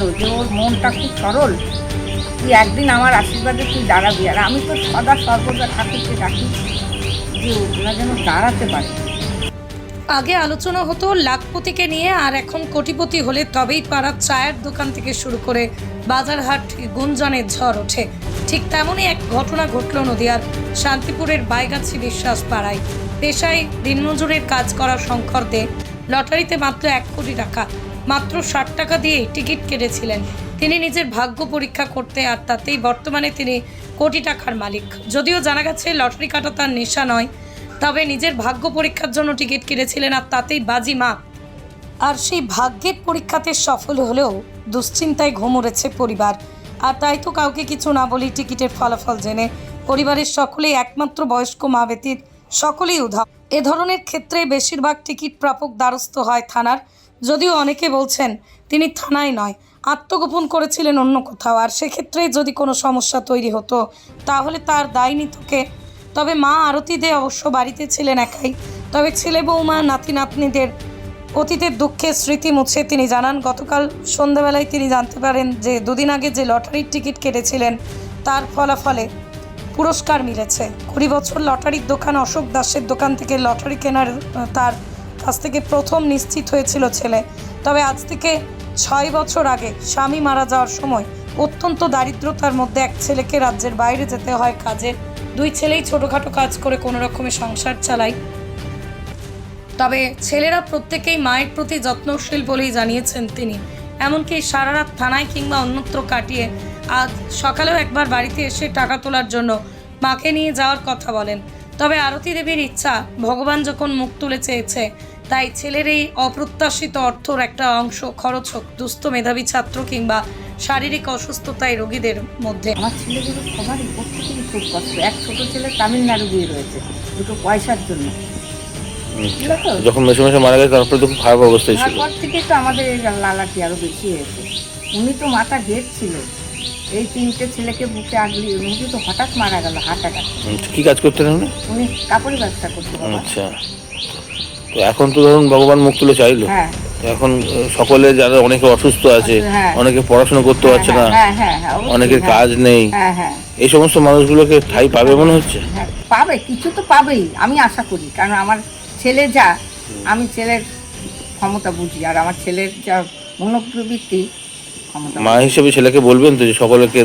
আসলো যে ওর মনটা খুব সরল। তুই একদিন আমার আশীর্বাদে তুই দাঁড়াবি। আর আমি তো সদা সর্বদা ঠাকুরকে ডাকি যে ওরা যেন দাঁড়াতে পারে। আগে আলোচনা হতো লাখপতিকে নিয়ে, আর এখন কোটিপতি হলে তবেই পাড়ার চায়ের দোকান থেকে শুরু করে বাজারহাট গুঞ্জনের ঝড় ওঠে। ঠিক তেমনই এক ঘটনা ঘটল নদিয়ার শান্তিপুরের বাইগাছি বিশ্বাস পাড়ায়। পেশায় দিনমজুরের কাজ করা শঙ্কর দে লটারিতে মাত্র এক কোটি টাকা। মাত্র ষাট টাকা দিয়ে টিকিট কেটেছিলেন। তিনি নিজের ভাগ্য পরীক্ষা করতে আর তাতেই বর্তমানে তিনি কোটি টাকার মালিক। যদিও জানা গেছে, লটারি কাটা তার নেশা নয়, তবে নিজের ভাগ্য পরীক্ষার জন্য টিকিট কেটেছিলেন আর তাতেই বাজি মা আর সেই ভাগ্যের পরীক্ষাতে সফল হলেও দুশ্চিন্তায় ঘুমুরেছে পরিবার। আর তাই তো কাউকে কিছু না বলি টিকিটের ফলাফল জেনে পরিবারের সকলেই একমাত্র বয়স্ক মা ব্যতীত সকলেই উধাও। এ ধরনের ক্ষেত্রে বেশিরভাগ টিকিট প্রাপক দ্বারস্থ হয় থানার যদিও অনেকে বলছেন তিনি থানায় নয়, আত্মগোপন করেছিলেন অন্য কোথাও। আর সেক্ষেত্রে যদি কোনো সমস্যা তৈরি হতো, তাহলে তার দায় নিত কে? তবে মা আরতি দে অবশ্য বাড়িতে ছিলেন একাই। তবে ছেলে বৌমা, নাতি নাতনিদের অতীতের দুঃখের স্মৃতি মুছে তিনি জানান, গতকাল সন্ধ্যাবেলায় তিনি জানতে পারেন যে দুদিন আগে যে লটারির টিকিট কেটেছিলেন, তার ফলাফলে পুরস্কার মিলেছে। কুড়ি বছর লটারির দোকান অশোক দাসের দোকান থেকে লটারি কেনার তার কাছ থেকে প্রথম নিশ্চিত হয়েছিল ছেলে। তবে আজ থেকে ছয় বছর আগে স্বামী মারা যাওয়ার সময় অত্যন্ত দারিদ্রতার মধ্যে এক ছেলেকে রাজ্যের বাইরে যেতে হয় কাজে। দুই ছেলেই ছোটোখাটো কাজ করে কোনো রকমে সংসার চালায়। তবে ছেলেরা প্রত্যেকেই মায়ের প্রতি যত্নশীল বলেই জানিয়েছেন তিনি। এমনকি সারা রাত থানায় কিংবা অন্যত্র কাটিয়ে আজ সকালেও একবার বাড়িতে এসে টাকা তোলার জন্য মাকে নিয়ে যাওয়ার কথা বলেন। তবে আরতি দেবীর ইচ্ছা ভগবান যখন মুখ তুলে চেয়েছে তাই ছেলের এই অপ্রত্যাশিত অর্থর একটা অংশ খরচ হোক দুস্থ মেধাবী ছাত্র কিংবা শারীরিক অসুস্থতায় রোগীদের মধ্যে। আমার ছেলেগুলো সবারই প্রত্যেকেরই খুব কষ্ট। এক ছোট ছেলে তামিলনাড়ু গিয়ে রয়েছে দুটো পয়সার জন্য। যখন মেসে মেসে মারা গেছে তারপরে তো খুব খারাপ অবস্থায় ছিল। তারপর থেকে তো আমাদের এই লালাটি আরও বেশি হয়েছে। উনি তো মাথা গেট ছিল এই তিনটে ছেলেকে বুকে আগলি উনি তো হঠাৎ মারা গেল হার্ট অ্যাটাক। কি কাজ করতেন উনি? উনি কাপড় ব্যবসা করতে বাবা আচ্ছা। তো এখন তো ধরুন ভগবান মুখ তুলে চাইলো। হ্যাঁ। এখন সকলে যারা অনেকে অসুস্থ আছে হ্যাঁ। অনেকে পড়াশোনা করতে পারছে না হ্যাঁ হ্যাঁ অবশ্যই, অনেকের। কাজ নেই। এই সমস্ত মানুষগুলোকে ঠাই পাবে মনে হচ্ছে? পাবে কিছু তো পাবেই আমি আশা করি। কারণ আমার ছেলে যা আমি ছেলের ক্ষমতা বুঝি আর আমার ছেলের যা মনোপ্রবৃত্তি মা হিসেবে ছেলেকে বলবেন তো যে সকলকে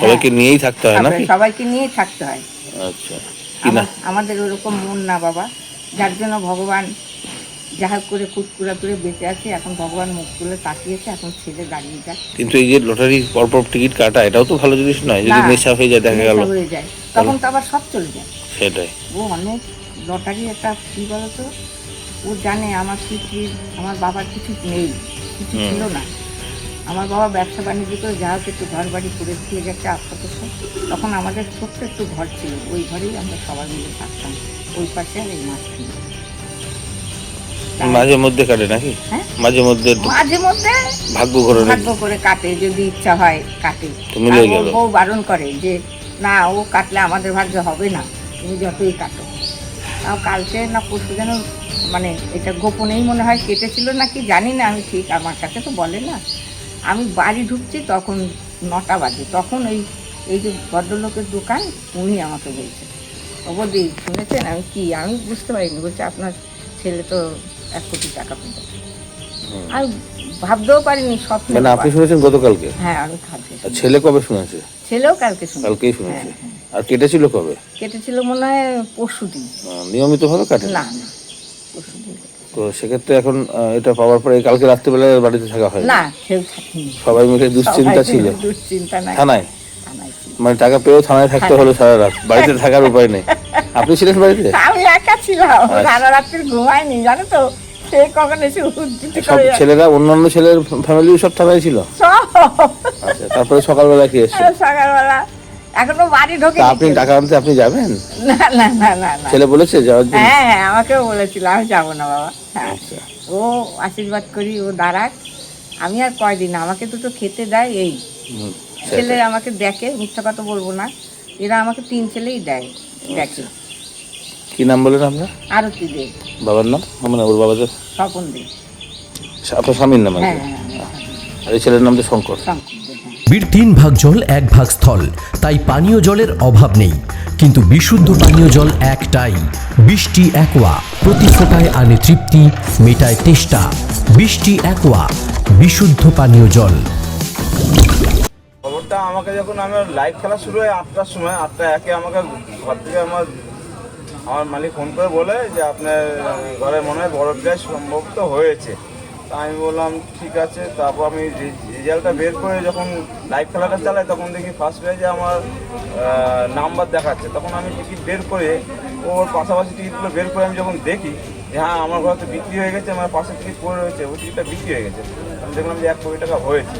সবাইকে নিয়েই থাকতে হয় নাকি? সবাইকে নিয়ে থাকতে হয়। আচ্ছা না? আমাদের ওরকম মন না বাবা। যার জন্য ভগবান যা করে কুটকুরা করে বেঁচে আছে এখন ভগবান মুখ তুলে তাকিয়েছে এখন ছেলে দাঁড়িয়ে যায়। কিন্তু এই যে লটারি পরপর টিকিট কাটা এটাও তো ভালো জিনিস নয় যদি। নেশা হয়ে যায় দেখা গেল। হয়ে যায় তখন তো আবার সব চলে যায়। সেটাই। ও অনেক লটারি একটা কী বলতো? ও জানে আমার কিছু আমার বাবার কিছু নেই কিছু ছিল না। আমার বাবা ব্যবসা বাণিজ্য করে যা হোক একটু ঘর বাড়ি করে দিয়ে গেছে আপাতত তখন আমাদের ছোট্ট একটু ঘর ছিল। ওই ঘরেই আমরা সবাই মিলে থাকতাম। ওই পাশে আর এই মাছ ছিল মাঝে মধ্যে কাটে নাকি? হ্যাঁ? মাঝে মধ্যে মাঝে মধ্যে ভাগ্য করে ভাগ্য করে কাটে যদি ইচ্ছা হয় কাটে। তো মিলে আর ওর গেল। বউ বারণ করে যে না ও কাটলে আমাদের ভাগ্যে হবে না। তুমি যতই কাটো। তাও কালকে না পরশু যেন মানে এটা গোপনেই মনে হয় কেটেছিল নাকি জানি না আমি ঠিক আমার কাছে তো বলে না। আমি বাড়ি ঢুকছি তখন নটা বাজে। তখন এই এই যে ভদ্রলোকের দোকান উনি আমাকে বলছে। ও বৌদি শুনেছেন? আমি কি আমি বুঝতে পারিনি। বলছে আপনার ছেলে তো এক কোটি টাকা পেল আর ভাবতেও পারিনি সব মানে আপনি শুনেছেন গতকালকে? হ্যাঁ আমি আর ছেলে কবে শুনেছে? ছেলেও কালকে শুনে কালকেই শুনেছে। আর কেটেছিল কবে? কেটেছিল মনে হয় পরশু দিন নিয়মিত ভাবে কাটে না না। তো সেক্ষেত্রে এখন এটা পাওয়ার পরে কালকে রাত্রিবেলা বাড়িতে থাকা হয় না কেউ থাকেনি। সবাই মিলে দুশ্চিন্তা ছিল। দুশ্চিন্তা নাই। থানায়? মানে টাকা পেয়েও থানায় থাকতে হলো সারা রাত। বাড়িতে থাকার উপায় নেই। আপনি ছিলেন বাড়িতে? আমি একা ছিলাম। আচ্ছা। সারা রাত্রি ঘুমাইনি জানো তো? এসে সব ছেলেরা অন্যান্য ছেলের ফ্যামিলি সব থানায় ছিল? আচ্ছা তারপরে সকালবেলা কি এসছে? সকালবেলা এখনও বাড়ি ঢোকে আপনি টাকা আনতে আপনি যাবেন? না না না না না। ছেলে বলেছে যাওয়ার জন্য? হ্যাঁ হ্যাঁ আমাকেও বলেছিল আমি যাব না বাবা। হ্যাঁ। আচ্ছা। ও আশীর্বাদ করি ও দাঁড়াক। আমি আর কয়দিন আমাকে দুটো খেতে দেয় এই। ছেলে আমাকে দেখে মিথ্যা কথা বলব না। এরা আমাকে তিন ছেলেই দেয় দেখে। কি নাম বলেন আপনার? আরতি দে। বাবার নাম? মানে ওর বাবাদের স্বপন দে। আপনার স্বামীর নাম হ্যাঁ? হ্যাঁ, হ্যাঁ, আর এই ছেলের নাম তো শঙ্কর। বীর তিন ভাগ জল, এক ভাগ স্থল। তাই পানীয় জলের অভাব নেই। কিন্তু বিশুদ্ধ পানীয় জল একটাই। বৃষ্টি একোয়া, প্রতি ফোটায় আনে তৃপ্তি, মেটায় তেষ্টা। বৃষ্টি একোয়া, বিশুদ্ধ পানীয় জল। খবরটা আমাকে যখন আমার লাইভ খেলা শুরু হয় আটটার সময়, আটটা একে আমাকে ঘর থেকে আমার আমার মালিক ফোন করে বলে যে আপনার ঘরে মনে হয় বরফ গ্যাস সম্ভবত হয়েছে। তা আমি বললাম ঠিক আছে। তারপর আমি রেজাল্টটা বের করে যখন লাইভ খেলাটা চালাই তখন দেখি ফার্স্ট প্রাইজে আমার নাম্বার দেখাচ্ছে। তখন আমি টিকিট বের করে ওর পাশাপাশি টিকিটগুলো বের করে আমি যখন দেখি যে হ্যাঁ আমার ঘরে তো বিক্রি হয়ে গেছে আমার পাশে টিকিট পড়ে রয়েছে ওই টিকিটটা বিক্রি হয়ে গেছে। আমি দেখলাম যে এক কোটি টাকা হয়েছে।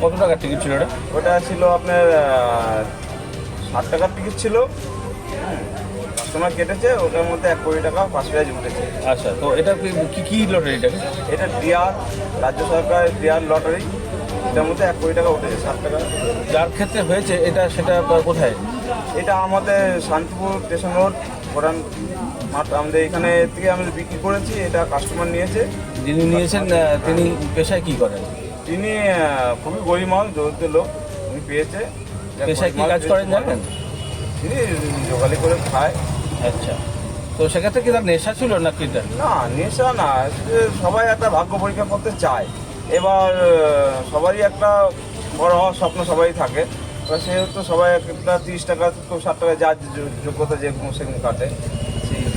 কত টাকার টিকিট ছিল ওটা? ওটা ছিল আপনার ষাট টাকার টিকিট ছিল। কাস্টমার কেটেছে ওটার মধ্যে এক কোটি টাকা পাঁচ প্রাইজ উঠেছে আচ্ছা তো এটা কি- কি কি লটারি এটাকে এটা ডিআর রাজ্য সরকারের ডিআর লটারি এটার মধ্যে এক কোটি টাকা উঠেছে ষাট টাকা। যার ক্ষেত্রে হয়েছে এটা সেটা কোথায়? এটা আমাদের শান্তিপুর স্টেশন রোড প্রধান মাঠ। আমাদের এখানে থেকে আমি বিক্রি করেছি এটা কাস্টমার নিয়েছে। যিনি নিয়েছেন তিনি পেশায় কি করেন? তিনি খুবই গরিব মানুষ দরিদ্র লোক উনি পেয়েছে। পেশায় কি কাজ করেন জানেন? তিনি যোগালি করে খায়। আচ্ছা। তো সেক্ষেত্রে কি তার নেশা ছিল না কি না নেশা না সবাই একটা ভাগ্য পরীক্ষা করতে চায়। এবার সবারই একটা বড় হওয়ার স্বপ্ন সবাই থাকে। সেহেতু সবাই একটা তিরিশ টাকা ষাট টাকা যো- যোগ্যতা যে সেরকম কাটে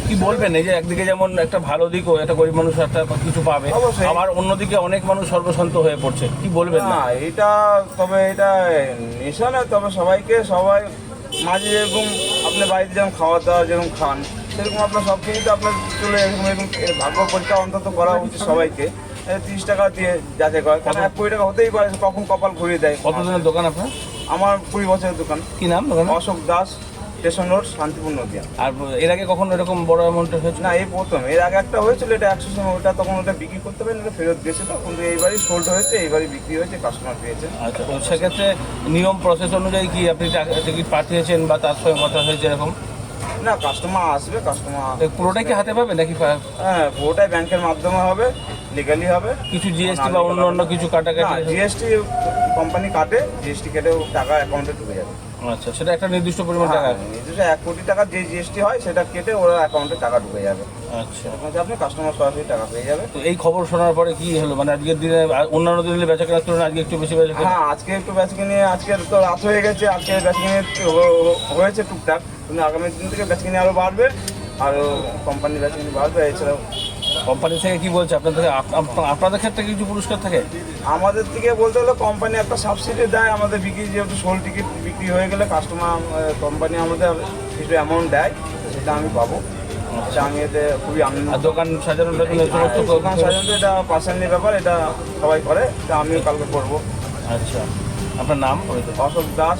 কি বলবেন এই যে একদিকে যেমন একটা ভালো দিকও একটা গরিব মানুষ একটা কিছু পাবে। আবার অন্যদিকে অনেক মানুষ সর্বশান্ত হয়ে পড়ছে কি বলবেন না? না এটা তবে এটা নেশা না তবে সবাইকে সবাই মাঝে যেরকম আপনি বাড়িতে যেরকম খাওয়া দাওয়া যেরকম খান সেরকম আপনার সব কিছু তো আপনার চলে এরকম এরকম ভাগ্য পরীক্ষা অন্তত করা উচিত সবাইকে। তিরিশ টাকা দিয়ে যাতে করে। কারণ এক কোটি টাকা হতেই পারে কখন কপাল ঘুরিয়ে দেয়। কতদিনের দোকান আপনার? আমার কুড়ি বছরের দোকান। কি নাম দোকান অশোক দাস। স্টেশন রোড শান্তিপুর নদিয়া আর এর আগে কখনো এরকম বড় অ্যামাউন্টের হয়েছে না এই প্রথম। এর আগে একটা হয়েছিল এটা একশো সময় ওটা তখন ওটা বিক্রি করতে পারেন এটা ফেরত গেছিল কিন্তু এইবারই সোল্ড হয়েছে এইবারই বিক্রি হয়েছে কাস্টমার পেয়েছে। আচ্ছা তো সেক্ষেত্রে নিয়ম প্রসেস অনুযায়ী কি আপনি টাকা- টিকিট পাঠিয়েছেন বা তার সঙ্গে কথা হয়েছে এরকম? না কাস্টমার আসবে কাস্টমার পুরোটাই কি হাতে পাবে নাকি হ্যাঁ পুরোটাই ব্যাংকের মাধ্যমে হবে লিগালি হবে। কিছু জিএসটি বা অন্য অন্য কিছু কাটাকাটি জিএসটি কোম্পানি কাটে জিএসটি কেটে টাকা অ্যাকাউন্টে ঢুকে যাবে আচ্ছা সেটা একটা নির্দিষ্ট পরিমাণ টাকা। হ্যাঁ, নির্দিষ্ট এক কোটি টাকা যে জিএসটি হয় সেটা কেটে ওরা অ্যাকাউন্টে টাকা ঢুকে যাবে। আচ্ছা। আপনি কাস্টমার সরাসরি টাকা পেয়ে যাবে তো এই খবর শোনার পরে কি হলো? মানে আজকের দিনে অন্যান্য দিনে বেচা কেনার তুলনায় আজকে একটু বেশি বেচা কেনা হ্যাঁ আজকে একটু বেচকে নিয়ে আজকে তো রাত হয়ে গেছে আজকে বেচকে নিয়ে হয়েছে টুকটাক। কিন্তু আগামী দিন থেকে বেচকে নিয়ে আরও বাড়বে আরও কোম্পানির বেচকে নিয়ে বাড়বে এছাড়াও কোম্পানি থেকে কি বলছে? আপনাদের আপ- আপ- আপনাদের ক্ষেত্রে কিছু পুরস্কার থাকে? আমাদের থেকে বলতে হলে কোম্পানি একটা সাবসিডি দেয় আমাদের বিক্রি যেহেতু সোল টিকিট বিক্রি হয়ে গেলে কাস্টমার কোম্পানি আমাদের কিছু অ্যামাউন্ট দেয় সেটা আমি পাবো। সেটা আমি এতে খুবই আনন্দ দোকান আর দোকান সাজানো এটা পার্সোনালি ব্যাপার এটা সবাই করে এটা আমিও কালকে করব। আচ্ছা। আপনার নাম? অশোক দাস।